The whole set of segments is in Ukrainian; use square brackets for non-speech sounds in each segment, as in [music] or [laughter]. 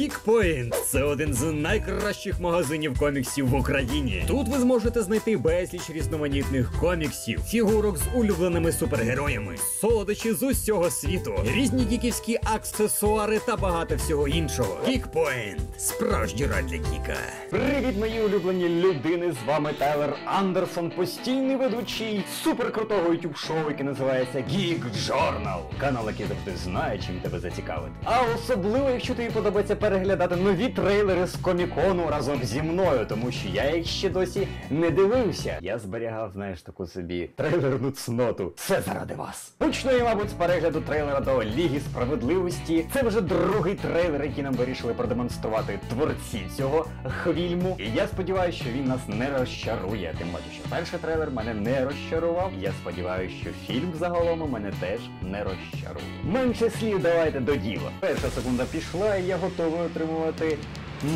Geekpoint – це один з найкращих магазинів коміксів в Україні. Тут ви зможете знайти безліч різноманітних коміксів, фігурок з улюбленими супергероями, солодощі з усього світу, різні гіківські аксесуари та багато всього іншого. Geekpoint – справжній рай для гіка. Привіт, мої улюблені людини! З вами Тайлер Андерсон, постійний ведучий суперкрутого YouTube шоу, яке називається Geek Journal. Канал, який завжди знає, чим тебе зацікавити. А особливо, якщо тобі подобається переглядати нові трейлери з комікону разом зі мною, тому що я їх ще досі не дивився. Я зберігав, знаєш, таку собі трейлерну цноту. Все заради вас. Почну я, мабуть, з перегляду трейлера до Ліги Справедливості. Це вже другий трейлер, який нам вирішили продемонструвати творці цього фільму. І я сподіваюся, що він нас не розчарує. Тим паче, що перший трейлер мене не розчарував. Я сподіваюся, що фільм загалом мене теж не розчарує. Менше слів, давайте до діла. Перша секунда пішла, і я готовий отримувати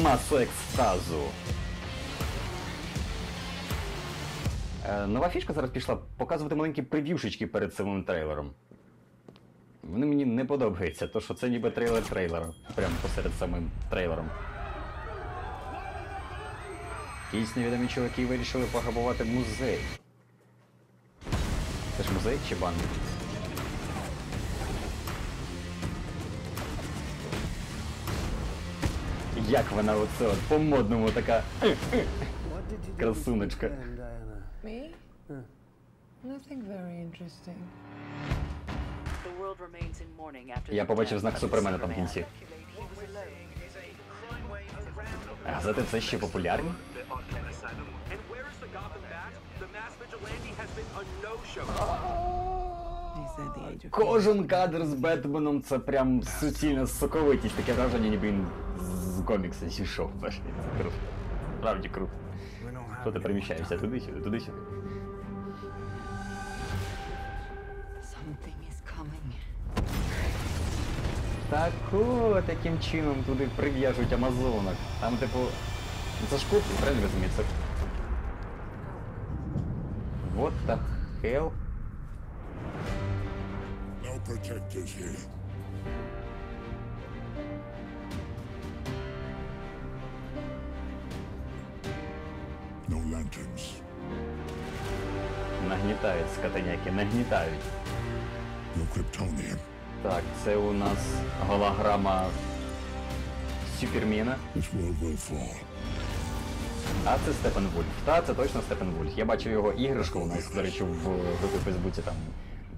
масу екстазу. Е, нова фішка зараз пішла показувати маленькі прев'юшечки перед самим трейлером. Вони мені не подобаються, то що це ніби трейлер трейлера. Прямо посеред самим трейлером. Якісь невідомі чуваки вирішили пограбувати музей. Це ж музей чи банк? Як вона оце от по-модному така красуночка. Me? Nothing very interesting. Я побачив знак Супермена там в кінці. Газети все ще популярні? Кожен кадр з Бетменом це прям суцільна соковитість, таке враження, ніби він з комікса зійшов. Бачиш, Це круто. Справді круто. Що ти переміщаєшся туди-сюди, туди-сюди. Something is coming. Так о, таким чином туди прив'яжуть амазонок. Там, типу. ну, Це ж купи, правильно розуміється? What the hell? No protectors here. Нагнітають скотиняки, нагнітають. No Kryptonian. Так, це у нас голограма Супермена. This world will fall. А це Степен Вульф. Та, це точно Степен Вульф. Я бачив його іграшку у нас, до речі, в групі Фейсбуці там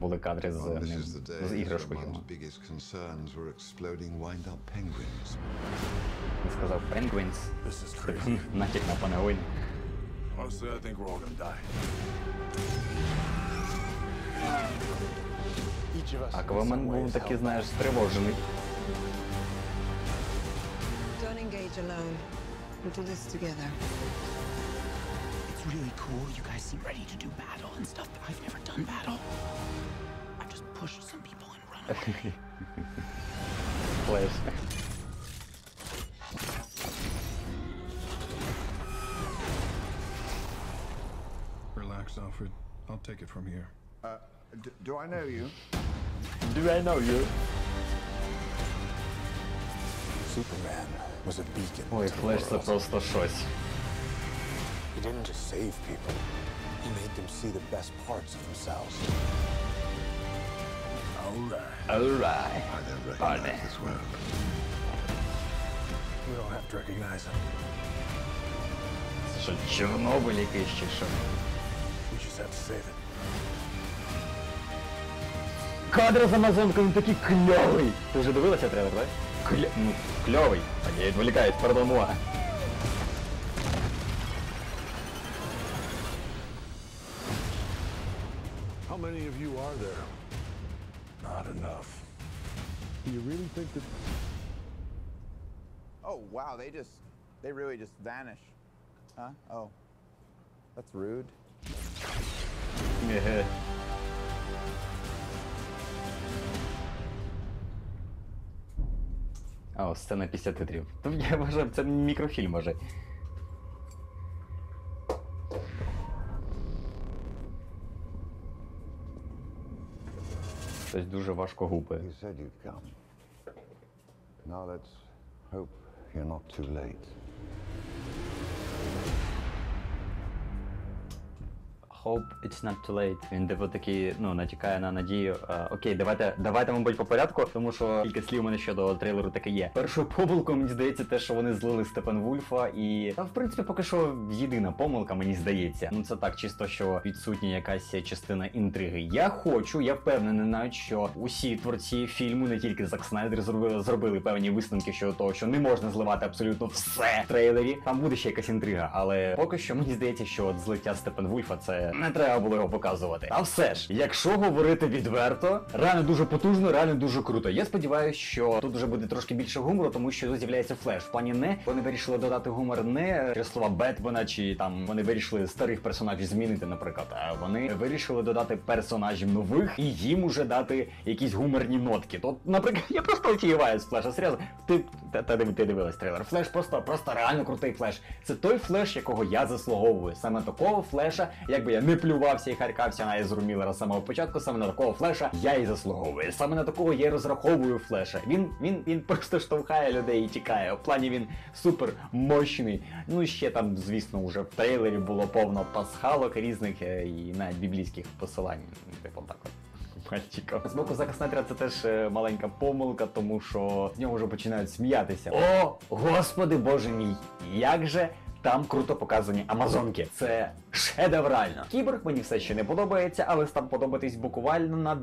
були кадри з, ним, з іграшкою. Його. Він сказав is crazy. Натяк на панеоні. Honestly, I think we're all gonna die. Аквамен був такий, знаєш, стривожений. Don't engage alone. We'll do this together. It's really cool. You guys seem ready to do battle and stuff, but I've never done battle. I've just pushed some people and run away. Флеш. [laughs] I'll take it from here. D- do I know you? Do I know you? Superman was a beacon. Ой, to the Флеш це world. просто щось. He didn't just save people. He made them see the best parts of themselves. All right. Alright. I don't Pardon. recognize this world. We don't have to recognize him. Це що, Чорнобиль якийсь чи що? We just have to save it. Кадр з Амазонкою він такий кльовий. Ти вже дивилася трейлер, так? Кля... Ну, кльовий. Так, я відволікаюсь, пардон, муа. How many of you are there? Not enough. Do you really think that Oh, wow, they just, they really just vanish. Huh? Oh. That's rude. Еге. А, о, сцена після титрів. То я вважав, це мікрофільм може. Щось дуже важко гупає. Now let's hope you're not too late. Hope it's not too late. Він типу такий, ну, натякає на надію. Е, окей, давайте, давайте, мабуть, по порядку, тому що кілька слів у мене щодо трейлеру таке є. Першою помилкою, мені здається, те, що вони злили Степан Вульфа, і та в принципі поки що єдина помилка, мені здається. Ну це так, чисто що відсутня якась частина інтриги. Я хочу, я впевнений навіть, що усі творці фільму, не тільки Зак Снайдер, зробили, зробили певні висновки щодо того, що не можна зливати абсолютно все в трейлері. Там буде ще якась інтрига, але поки що мені здається, що от злиття Степан Вульфа це не треба було його показувати. А все ж, якщо говорити відверто, реально дуже потужно, реально дуже круто. Я сподіваюся, що тут вже буде трошки більше гумору, тому що тут з'являється флеш. В плані не вони вирішили додати гумор не через слова Бетмена, чи там вони вирішили старих персонажів змінити, наприклад. А вони вирішили додати персонажів нових і їм уже дати якісь гуморні нотки. То, наприклад, [laughs] я просто офігіваю з флеша. Серйозно, ти, та, та, ти дивилась трейлер. Флеш просто, просто реально крутий флеш. Це той флеш, якого я заслуговую. Саме такого флеша, якби я не плювався і харкався на Езру Міллера з самого початку, саме на такого флеша я і заслуговую. Саме на такого я і розраховую флеша. Він, він, він просто штовхає людей і тікає. В плані він супер мощний. Ну ще там, звісно, вже в трейлері було повно пасхалок різних е, і навіть біблійських посилань. Типу так. Мальчика. З боку Зака Снайдера це теж е, маленька помилка, тому що з нього вже починають сміятися. О, господи боже мій, як же там круто показані Амазонки. Це шедеврально. Кіборг мені все ще не подобається, але став подобатись буквально на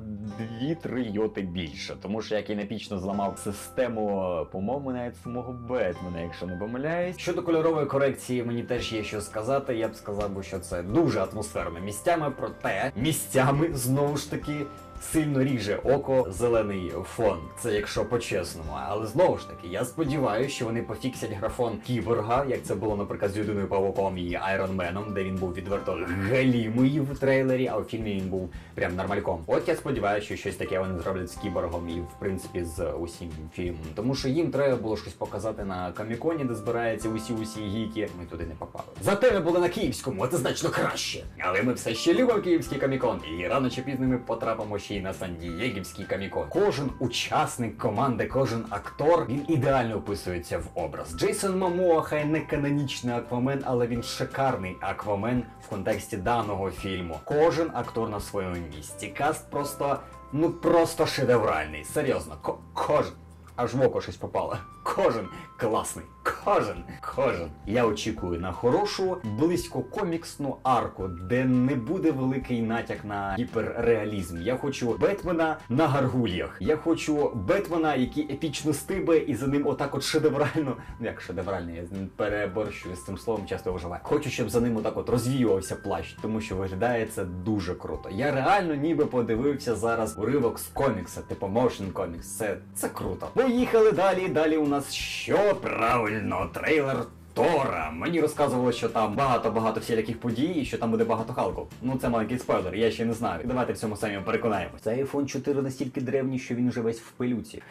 2-3 йоти більше. Тому що як я непічно зламав систему, по-моєму, навіть самого Бетмена, якщо не помиляюсь. Щодо кольорової корекції, мені теж є що сказати. Я б сказав, що це дуже атмосферно місцями, проте місцями знову ж таки. Сильно ріже око зелений фон, це якщо по-чесному. Але знову ж таки, я сподіваюся, що вони пофіксять графон кіборга, як це було, наприклад, з людиною павуком і Айронменом, де він був відверто галімий в трейлері, а у фільмі він був прям нормальком. От я сподіваюся, що щось таке вони зроблять з кіборгом і в принципі з усім фільмом. Тому що їм треба було щось показати на каміконі, де збираються усі усі гіки. Ми туди не попали. Зате ми були на київському, це значно краще. Але ми все ще любимо київський камікон, і рано чи пізно ми потрапимо ще й на Сан-Дієгівський камікон. Кожен учасник команди, кожен актор він ідеально вписується в образ. Джейсон Мамоа хай не канонічний аквамен, але він шикарний аквамен в контексті даного фільму. Кожен актор на своєму місці. Каст просто ну просто шедевральний. Серйозно, ко- кожен. Аж в око щось попало. Кожен класний. Кожен. Кожен. Я очікую на хорошу, близько коміксну арку, де не буде великий натяк на гіперреалізм. Я хочу Бетмена на гаргульях. Я хочу Бетмена, який епічно стибе, і за ним отак от шедеврально. Ну як шедеврально, я переборщую з цим словом, часто вживаю. Хочу, щоб за ним отак от розвіювався плащ, тому що виглядає це дуже круто. Я реально ніби подивився зараз уривок з комікса, типу motion комікс. Це, це круто. Поїхали далі. Далі у нас що правильно, трейлер. Тора. Мені розказували, що там багато-багато всіляких подій, і що там буде багато халку. Ну це маленький спойлер, я ще не знаю. Давайте в цьому самі переконаємось. Цей iPhone 4 настільки древній, що він вже весь в пилюці.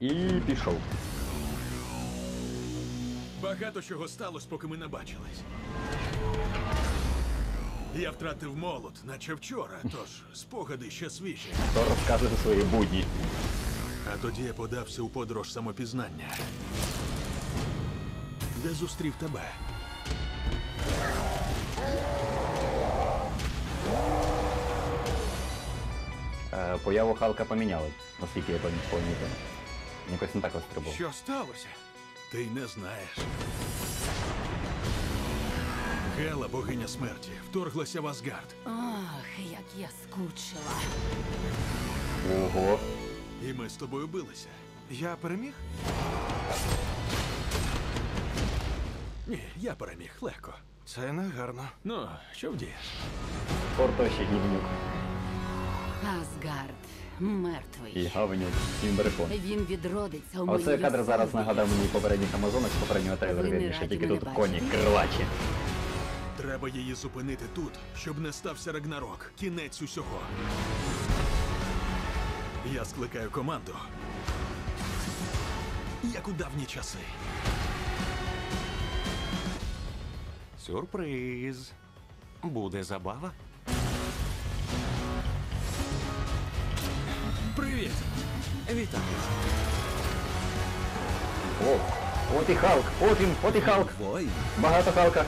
І пішов. Багато чого сталося, поки ми не бачились. Я втратив молот, наче вчора, тож спогади ще свіжі. Тор розказує свої будні. А тоді я подався у подорож самопізнання, де зустрів тебе. Е, появу Халка поміняли, наскільки я помітив. Якось не так розстрибував. Що сталося? Ти не знаєш. Гела, богиня смерті, вторглася в Асгард. Ах, як я скучила. Ого. І ми з тобою билися. Я переміг? Ні, я переміг легко. Це не гарно. Ну, що вдієш? Тор то ще гівнюк. Асгард мертвий. І гавнюк, імберикон. Він відродиться у Оце кадр зараз нагадав мені попередніх амазонок з попереднього трейлеру, Ви не вірніше, тільки мене тут бачити? коні крилачі. Треба її зупинити тут, щоб не стався Рагнарок. Кінець усього. Я скликаю команду. Як у давні часи. Сюрприз. Буде забава. Привіт! Вітаю. О, От і Халк, от він, от і Халк. Багато Халка.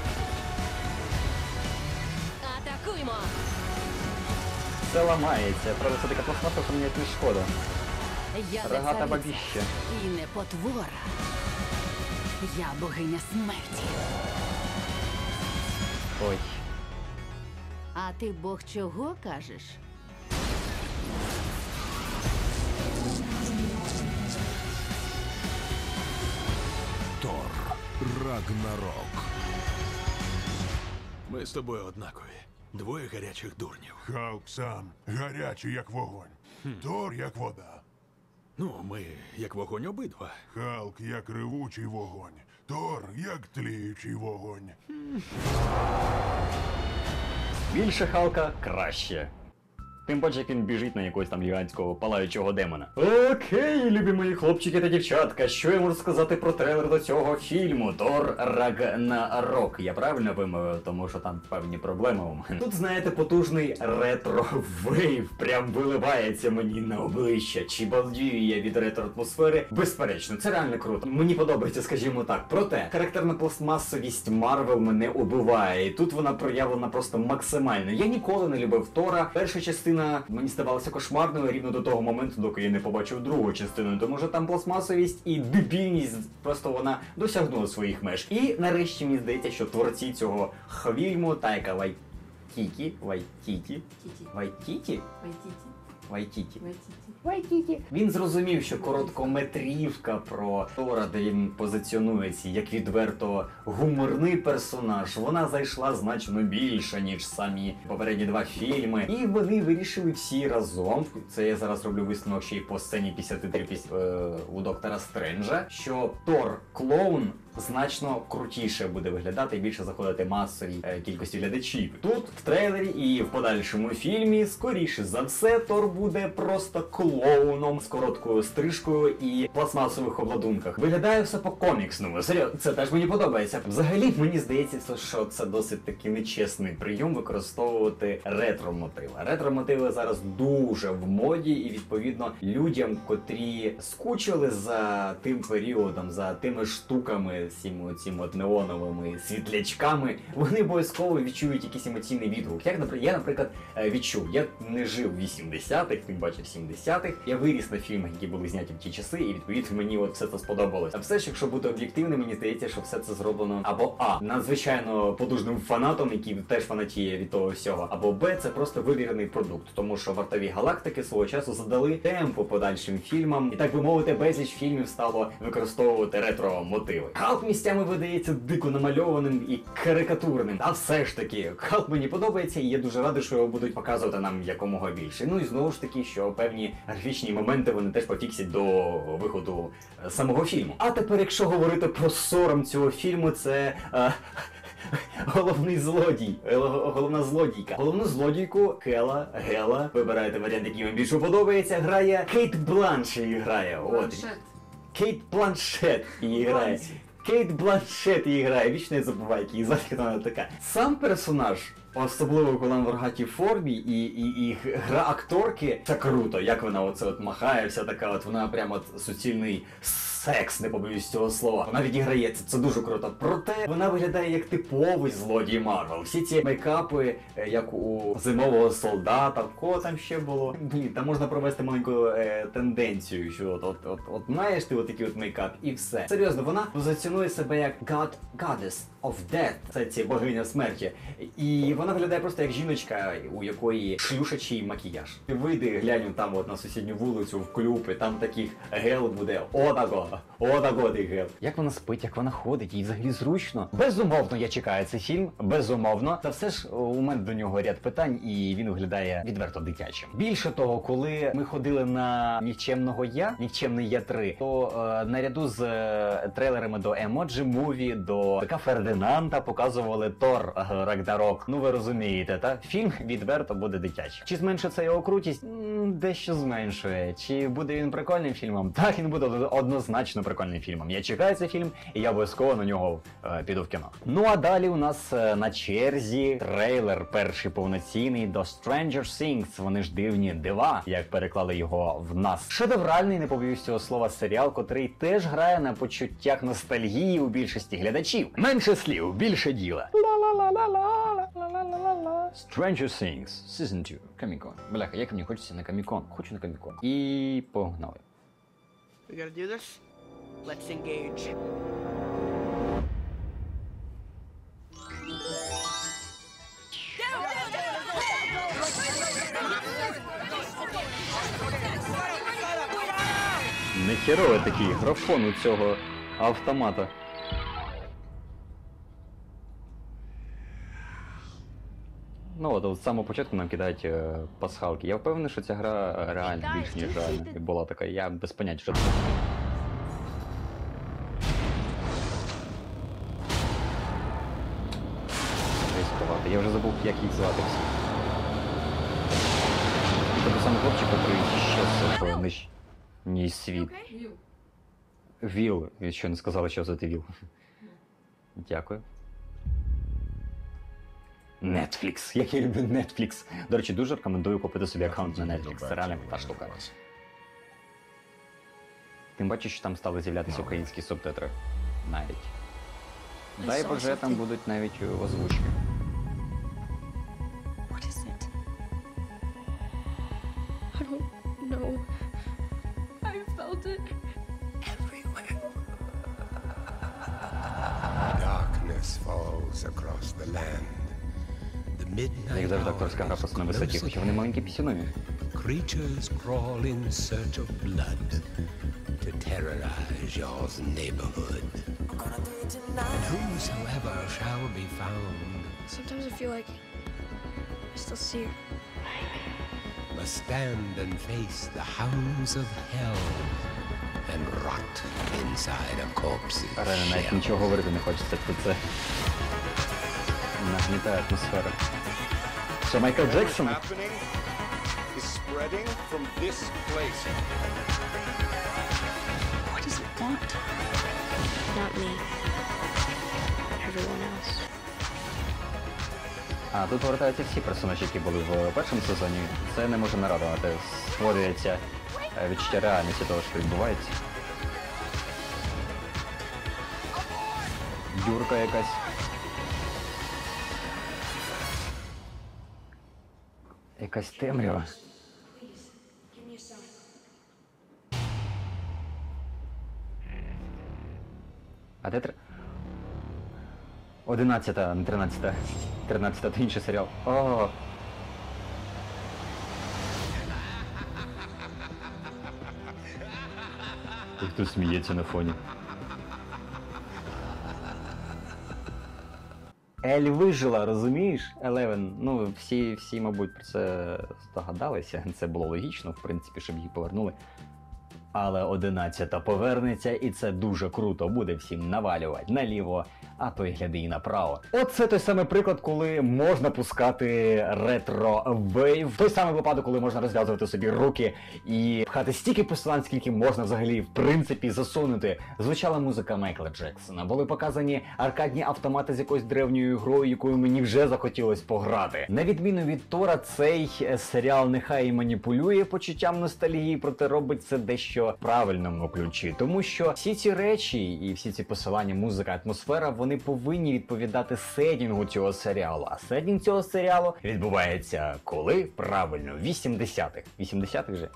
Атакуймо! Все ламається. Правда, це така пластмаса, що мені не шкода. Я не Рогата цариця бабіще. і не потвора. Я богиня смерті. Ой. А ти бог чого кажеш? Тор. Рагнарок. Ми з тобою однакові. Двоє гарячих дурнів. Халк сам гарячий, як вогонь. Тор, як вода. Ну, ми як вогонь обидва. Халк, як ревучий вогонь. Тор, як тліючий вогонь. Більше Халка краще. Тим паче, як він біжить на якогось там гігантського палаючого демона. Окей, любі мої хлопчики та дівчатка, що я можу сказати про трейлер до цього фільму Тор Рагнарок. Я правильно вимовив, тому що там певні проблеми у мене. Тут, знаєте, потужний ретро-вейв прям виливається мені на обличчя. Чи балдію я від ретро-атмосфери? Безперечно, це реально круто. Мені подобається, скажімо так. Проте характерна пластмасовість Марвел мене убиває, і тут вона проявлена просто максимально. Я ніколи не любив Тора. Перша частина мені здавалася кошмарною рівно до того моменту, доки я не побачив другу частину, тому що там пластмасовість і дебільність просто вона досягнула своїх меж. І нарешті мені здається, що творці цього хвільму Тайка Вайтіті, Вайтіті, Вайтіті, Вайтіті. Вайтіті. Він зрозумів, що короткометрівка про Тора, де він позиціонується як відверто гуморний персонаж, вона зайшла значно більше, ніж самі попередні два фільми. І вони вирішили всі разом. Це я зараз роблю висновок ще й по сцені 53 піс... е, у доктора Стренджа, що Тор клоун. Значно крутіше буде виглядати і більше заходити масовій е, кількості глядачів. Тут в трейлері і в подальшому фільмі, скоріше за все, Тор буде просто клоуном з короткою стрижкою і пластмасових обладунках. Виглядає все по коміксному. Серйозно, це теж мені подобається. Взагалі мені здається, що це досить таки нечесний прийом використовувати ретро-мотиви. Ретро-мотиви зараз дуже в моді, і відповідно людям, котрі скучили за тим періодом, за тими штуками, всіми цими от неоновими світлячками, вони обов'язково відчують якийсь емоційний відгук. Як наприклад, я, наприклад, е, відчув, я не жив в 80-х, тим бачив 70-х. Я виріс на фільмах, які були зняті в ті часи, і відповідно мені от все це сподобалось. А все ж, якщо бути об'єктивним, мені здається, що все це зроблено або а надзвичайно потужним фанатом, який теж фанатіє від того всього, або б це просто вивірений продукт, тому що вартові галактики свого часу задали темпу подальшим фільмам, і так би мовити, безліч фільмів стало використовувати ретро мотиви. Халк місцями видається дико намальованим і карикатурним. А все ж таки, Халк мені подобається, і я дуже радий, що його будуть показувати нам якомога більше. Ну і знову ж таки, що певні графічні моменти вони теж пофіксять до виходу е, самого фільму. А тепер, якщо говорити про сором цього фільму, це. е, Головний злодій, е, головна злодійка. Головну злодійку Хела, Гела. Вибираєте варіант, який вам більше подобається. Грає Кейт Бланш її грає. От. Кейт Бланшет її грає. Кейт Бланшет її грає, вічно я забуваю, який звати, хто вона така. Сам персонаж, особливо коли в рогатій формі, і, і, і гра акторки, це круто, як вона оце от махає, вся така, от вона прямо от суцільний секс, не побоюсь цього слова. Вона відіграється, це дуже круто. Проте вона виглядає як типовий злодій Марвел. Всі ці мейкапи, е, як у зимового солдата, в кого там ще було. Ні, там можна провести маленьку е, тенденцію, що от, от, от, от знаєш ти отакий от мейкап, і все. Серйозно, вона позиціонує себе як God, Goddess of Death, це ці богиня смерті. І вона виглядає просто як жіночка, у якої шлюшачий макіяж. Вийди, глянь там от на сусідню вулицю в і там таких гел буде отаго, отаго ти гел. Як вона спить, як вона ходить, їй взагалі зручно. Безумовно, я чекаю цей фільм, безумовно. Та все ж у мене до нього ряд питань, і він виглядає відверто дитячим. Більше того, коли ми ходили на нікчемного я, нікчемний я 3, то е, наряду з е, трейлерами до Emoji Movie, до ПК Фердинанда показували Тор е, Рагнарок. Ну ви розумієте, та фільм відверто буде дитячим. Чи зменшиться його крутість? Дещо зменшує. Чи буде він прикольним фільмом? Так він буде однозначно прикольним фільмом. Я чекаю цей фільм, і я обов'язково на нього е, піду в кіно. Ну а далі у нас е, на черзі трейлер, перший повноцінний до Stranger Things. Вони ж дивні дива, як переклали його в нас. Шедевральний, не побоюсь цього слова, серіал, котрий теж грає на почуттях ностальгії у більшості глядачів. Менше слів, більше діла. Stranger Things Season 2 Comic-Con. Бляха, як мені хочеться на Comic-Con. Хочу на Comic-Con. І погнали. We gotta do this? Let's engage. Нехеровий такий графон у цього автомата. Ну от, от з самого початку нам кидають е, пасхалки. Я впевнений, що ця гра е, реально більш ніж реальна. І була така, я без поняття, що це. Ризикувати. Я вже забув, як їх звати всі. Той самий хлопчик, який ще в ниж... ні світ. Віл, що не сказали, що за ти віл. Дякую. Netflix. [laughs] Як я люблю Netflix. До речі, дуже рекомендую купити собі аккаунт на Netflix. Це реально та штука. Тим бачиш, що там стали з'являтися українські субтитри. Навіть. Дай Боже, там будуть навіть озвучки. What is it? I don't know. I felt it everywhere. Darkness falls across the land. The midnight Як завжди hour акторська гра is просто на висоті, close хоча вони маленькі пісюнові. Creatures crawl in search of blood to terrorize your neighborhood. And whosoever shall be found Sometimes I feel like I still see her. must stand and face the hounds of hell and rot inside a corpse's Реально навіть shell. нічого говорити не хочеться про це. Нагнітає атмосфера. Що Майкл Джексон? is it want? Not me. Everyone else. А тут повертаються всі персонажі, які були в першому сезоні. Це не може не радувати. Створюється е, відчуття реальності того, що відбувається. Юрка якась. Якась темрява. А де тр... Одинадцята, не тринадцята. Тринадцята, то інший серіал. О, І хто сміється на фоні. Ель вижила, розумієш? Елевен. Ну, всі, всі, мабуть, про це здогадалися. [laughs] Це було логічно, в принципі, щоб її повернули. Але одинадцята повернеться, і це дуже круто буде всім навалювати наліво, а то й гляди і направо. Оце той самий приклад, коли можна пускати ретро вейв. Той самий випадок, коли можна розв'язувати собі руки і пхати стільки посилань, скільки можна взагалі в принципі засунути. Звучала музика Майкла Джексона. Були показані аркадні автомати з якоюсь древньою грою, якою мені вже захотілось пограти. На відміну від Тора, цей е, серіал нехай і маніпулює почуттям ностальгії, проте робить це дещо правильному ключі, тому що всі ці речі і всі ці посилання, музика, атмосфера, вони повинні відповідати сетінгу цього серіалу. А сетінг цього серіалу відбувається коли? Правильно, в 80-х. 80-х же.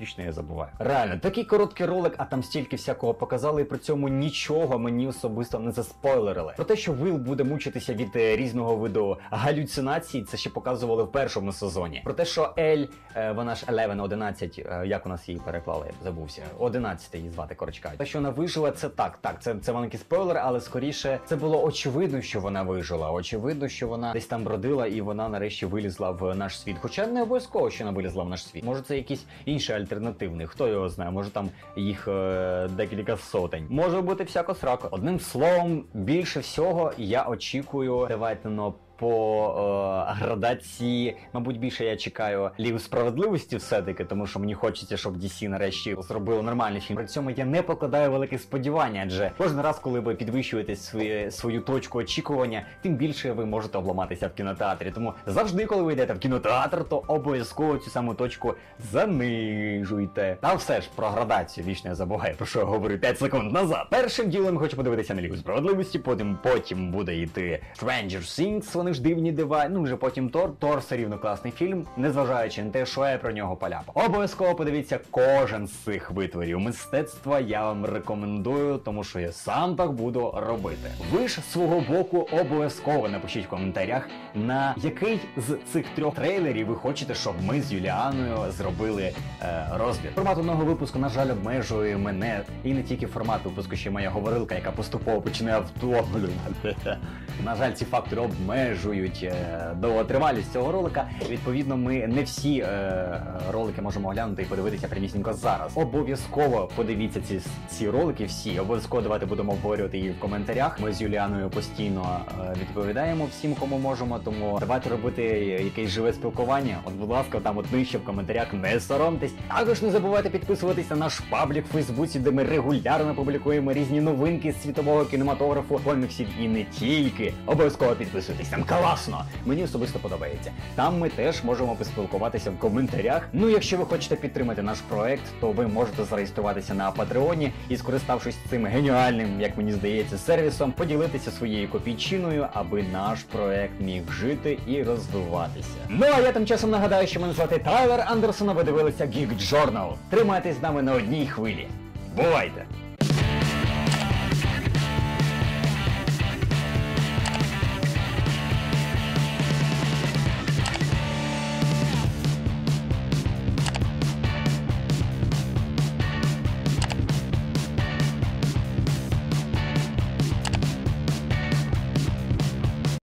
Вічно я забуваю. Реально, такий короткий ролик, а там стільки всякого показали, і при цьому нічого мені особисто не заспойлерили. Про те, що Вил буде мучитися від е, різного виду галюцинацій, це ще показували в першому сезоні. Про те, що Ель, е, вона ж Eleven 11, е, як у нас її переклали, забувся. 11 її звати кажучи. Те, що вона вижила, це так. Так, це, це маленький спойлер, але скоріше це було очевидно, що вона вижила. Очевидно, що вона десь там бродила і вона нарешті вилізла в наш світ. Хоча не обов'язково, що вона вилізла в наш світ. Може, це якийсь інший альтернативний. Хто його знає? Може там їх е, декілька сотень. Може бути всяко срако. Одним словом, більше всього я очікую. Давайте но по е, градації, мабуть, більше я чекаю Лігу справедливості все-таки, тому що мені хочеться, щоб DC нарешті зробило нормальний фільм. При цьому я не покладаю великих сподівань, адже кожен раз, коли ви підвищуєте своє, свою точку очікування, тим більше ви можете обламатися в кінотеатрі. Тому завжди, коли ви йдете в кінотеатр, то обов'язково цю саму точку занижуйте. Та все ж про градацію вічно я забуваю, про що я говорив 5 секунд назад. Першим ділом хочу подивитися на Лігу справедливості, потім потім буде йти Stranger Things, вони ж дивні дива. Ну вже потім Тор. Тор все рівно класний фільм, незважаючи на те, що я про нього поляпав. Обов'язково подивіться кожен з цих витворів мистецтва. Я вам рекомендую, тому що я сам так буду робити. Ви ж свого боку обов'язково напишіть в коментарях, на який з цих трьох трейлерів ви хочете, щоб ми з Юліаною зробили е, розбір. Формат одного випуску, на жаль, обмежує мене і не тільки формат випуску, ще моя говорилка, яка поступово починає втомлювати. [laughs] На жаль, ці фактори обмежують е, довготривалість цього ролика. Відповідно, ми не всі е, ролики можемо оглянути і подивитися прямісінько зараз. Обов'язково подивіться ці, ці ролики всі. Обов'язково давайте будемо обговорювати їх в коментарях. Ми з Юліаною постійно е, відповідаємо всім, кому можемо. Тому давайте робити якесь живе спілкування. От, будь ласка, там от нижче в коментарях не соромтесь. Також не забувайте підписуватися на наш паблік в Фейсбуці, де ми регулярно публікуємо різні новинки з світового кінематографу, коміксів і не тільки. Обов'язково підписуйтесь, там класно. Мені особисто подобається. Там ми теж можемо поспілкуватися в коментарях. Ну, якщо ви хочете підтримати наш проект, то ви можете зареєструватися на Патреоні і, скориставшись цим геніальним, як мені здається, сервісом, поділитися своєю копійчиною, аби наш проект міг жити і розвиватися. Ну а я тим часом нагадаю, що мене звати Тайлер Андерсон, а ви дивилися Geek Journal. Тримайтесь з нами на одній хвилі. Бувайте!